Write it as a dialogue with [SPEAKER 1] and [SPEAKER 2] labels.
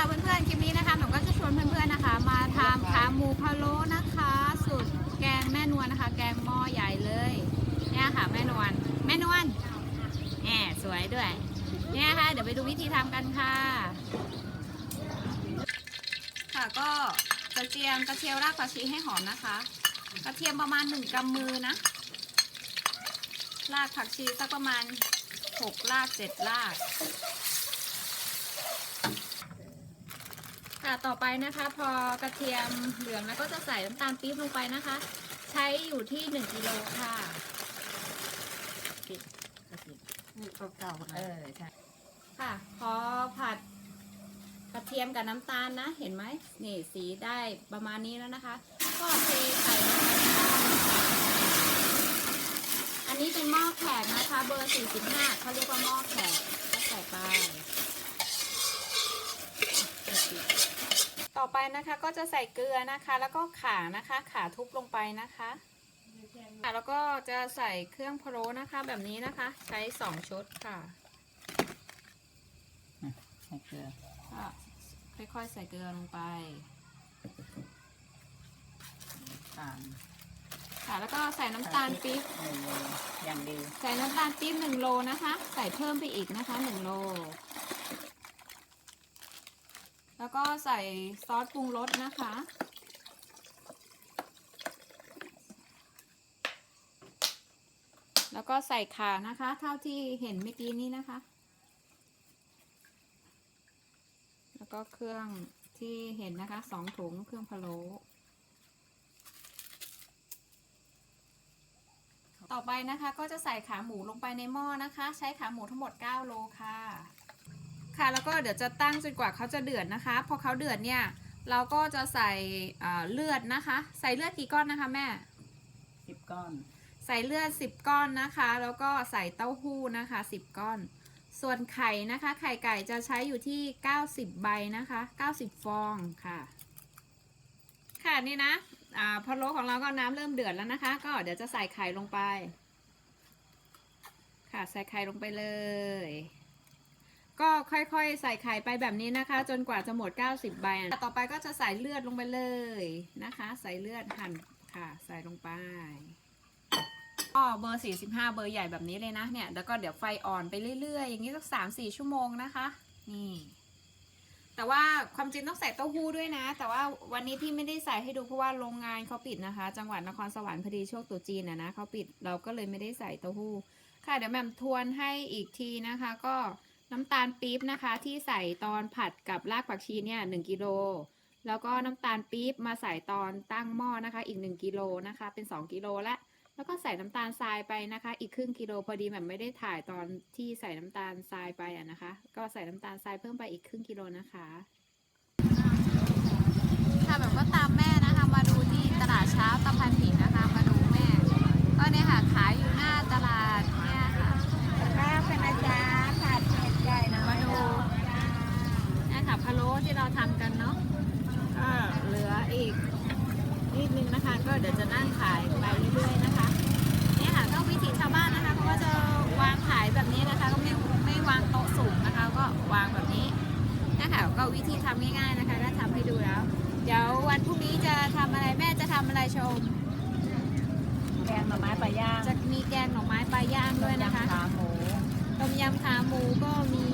[SPEAKER 1] ค่ะเพื่อนๆ คลิปนี้นะคะหนูก็จะชวนเพื่อนๆนะคะ มาทำขาหมูพะโล้นะคะ สูตรแกงแม่นวลนะคะ แกงหม้อใหญ่เลยเนี่ยค่ะแม่นวลแม่นวลแหมสวยด้วยเนี่ยค่ะเดี๋ยวไปดูวิธีทำกันค่ะ ค่ะก็กระเทียมกระเทียมรากผักชีให้หอมนะคะ กระเทียมประมาณหนึ่งกำมือนะรากผักชีสักประมาณหกรากเจ็ดราก ค่ะต่อไปนะคะ พอกระเทียมเหลืองแล้วก็จะใส่น้ำตาลปี๊บลงไปนะคะ ใช้อยู่ที่หนึ่งกิโลค่ะปิดกระเทียม
[SPEAKER 2] นี่เก่าๆ
[SPEAKER 1] เออใช่ค่ะ พอผัดกระเทียมกับน้ำตาลนะ เห็นไหมนี่สีได้ประมาณนี้แล้วนะคะ ก็เทใส่ลงไปในหม้ออันนี้เป็นหม้อแขกนะคะ เบอร์ 45เขาเรียกว่าหม้อแขกก็ใส่ไป ต่อ ไปนะคะ ก็จะใส่เกลือนะคะ แล้วก็ข่านะคะข่าทุบลงไปนะคะค่ะแล้วก็จะใส่เครื่องพะโล้นะคะ แบบนี้นะคะ ใช้สองชุดค่ะ
[SPEAKER 2] ใส่เกลือ
[SPEAKER 1] ก็ค่อยๆใส่เกลือลงไป
[SPEAKER 2] ตาม
[SPEAKER 1] ค่ะแล้วก็ใส่น้ำตาลปี๊บ
[SPEAKER 2] หนึ่งโลอย่างดี
[SPEAKER 1] ใส่น้ำตาลปี๊บหนึ่งโลนะคะ ใส่เพิ่มไปอีกนะคะหนึ่งโล แล้วก็ใส่ซอสปรุงรสนะคะ แล้วก็ใส่ขานะคะ เท่าที่เห็นเมื่อกี้นี้นะคะ แล้วก็เครื่องที่เห็นนะคะสองถุงเครื่องพะโล้ต่อไปนะคะก็จะใส่ขาหมูลงไปในหม้อนะคะ ใช้ขาหมูทั้งหมด 9 โลค่ะ ค่ะแล้วก็เดี๋ยวจะตั้งจนกว่าเขาจะเดือดนะคะ พอเขาเดือดเนี่ยเราก็จะใส่เอ่อเลือดนะคะ ใส่เลือดกี่ก้อนนะคะแม่
[SPEAKER 2] สิบก้อน
[SPEAKER 1] ใส่เลือด10ก้อนนะคะ แล้วก็ใส่เต้าหู้นะคะ10ก้อน ส่วนไข่นะคะ ไข่ไก่จะใช้อยู่ที่90ใบนะคะ90ฟองค่ะ ค่ะนี่นะอ่าพอโล้ของเราก็น้ำเริ่มเดือดแล้วนะคะ ก็เดี๋ยวจะใส่ไข่ลงไป ค่ะใส่ไข่ลงไปเลย ก็ค่อยๆ ใส่ไข่ไปแบบนี้นะคะ จนกว่าจะหมด 90 ใบอะต่อไปก็จะใส่เลือดลงไปเลยนะคะ ใส่เลือดหั่นค่ะ ใส่ลงไปก็เบอร์ 45 เบอร์ใหญ่แบบนี้เลยนะเนี่ยแล้วก็เดี๋ยวไฟอ่อนไปเรื่อยๆ อย่างนี้สักสามสี่ชั่วโมงนะคะ นี่แต่ว่าความจริงต้องใส่เต้าหู้ด้วยนะ แต่ว่าวันนี้พี่ไม่ได้ใส่ให้ดูเพราะว่าโรงงานเขาปิดนะคะ จังหวัดนครสวรรค์พอดีช่วงตรุษจีนนะนะเขาปิดเราก็เลยไม่ได้ใส่เต้าหู้ ค่ะเดี๋ยวแหม่มทวนให้อีกทีนะคะ ก็ น้ำตาลปี๊บนะคะที่ใส่ตอนผัดกับรากผักชีเนี่ยหนึ่งกิโล แล้วก็น้ำตาลปี๊บมาใส่ตอนตั้งหม้อนะคะ อีก 1กิโลนะคะ เป็น 2กิโลละ แล้วก็ใส่น้ำตาลทรายไปนะคะ อีกครึ่งกิโลพอดีแบบไม่ได้ถ่ายตอนที่ใส่น้ำตาลทรายไปอะนะคะ ก็ใส่น้ำตาลทรายเพิ่มไปอีกครึ่งกิโลนะคะ ค่ะแบบก็ตามแม่นะคะ มาดูที่ตลาดเช้าตะพันหินนะคะ มาดูแม่ ก็เนี่ยค่ะขายอยู่หน้าตลาดเนี่ยค่ะ
[SPEAKER 2] แล้วเป็นอาจารย์ผัดเผ็ดใหญ่นะ
[SPEAKER 1] มาดูเนี่ยค่ะพะโล้ที่เราทำกันเนาะก็เหลืออีกนิดนึงนะคะ ก็ เดี๋ยวจะนั่งขายไปเรื่อยๆนะคะเนี่ยค่ะก็วิถีชาวบ้านนะคะเขาก็จะวางขายแบบนี้นะคะ ก็ไม่ไม่วางโต๊ะสูงนะคะ ก็วางแบบนี้เนี่ยค่ะก็วิธีทำง่ายๆนะคะก็ทำให้ดูแล้ว เดี๋ยววันพรุ่งนี้จะทำอะไรแม่จะทำอะไรชม
[SPEAKER 2] แกงหน่อไม้ปลาย่าง
[SPEAKER 1] จะมีแกงหน่อไม้ปลาย่างด้วยนะคะ
[SPEAKER 2] ขาหมู
[SPEAKER 1] ต้มยำขาหมูก็มี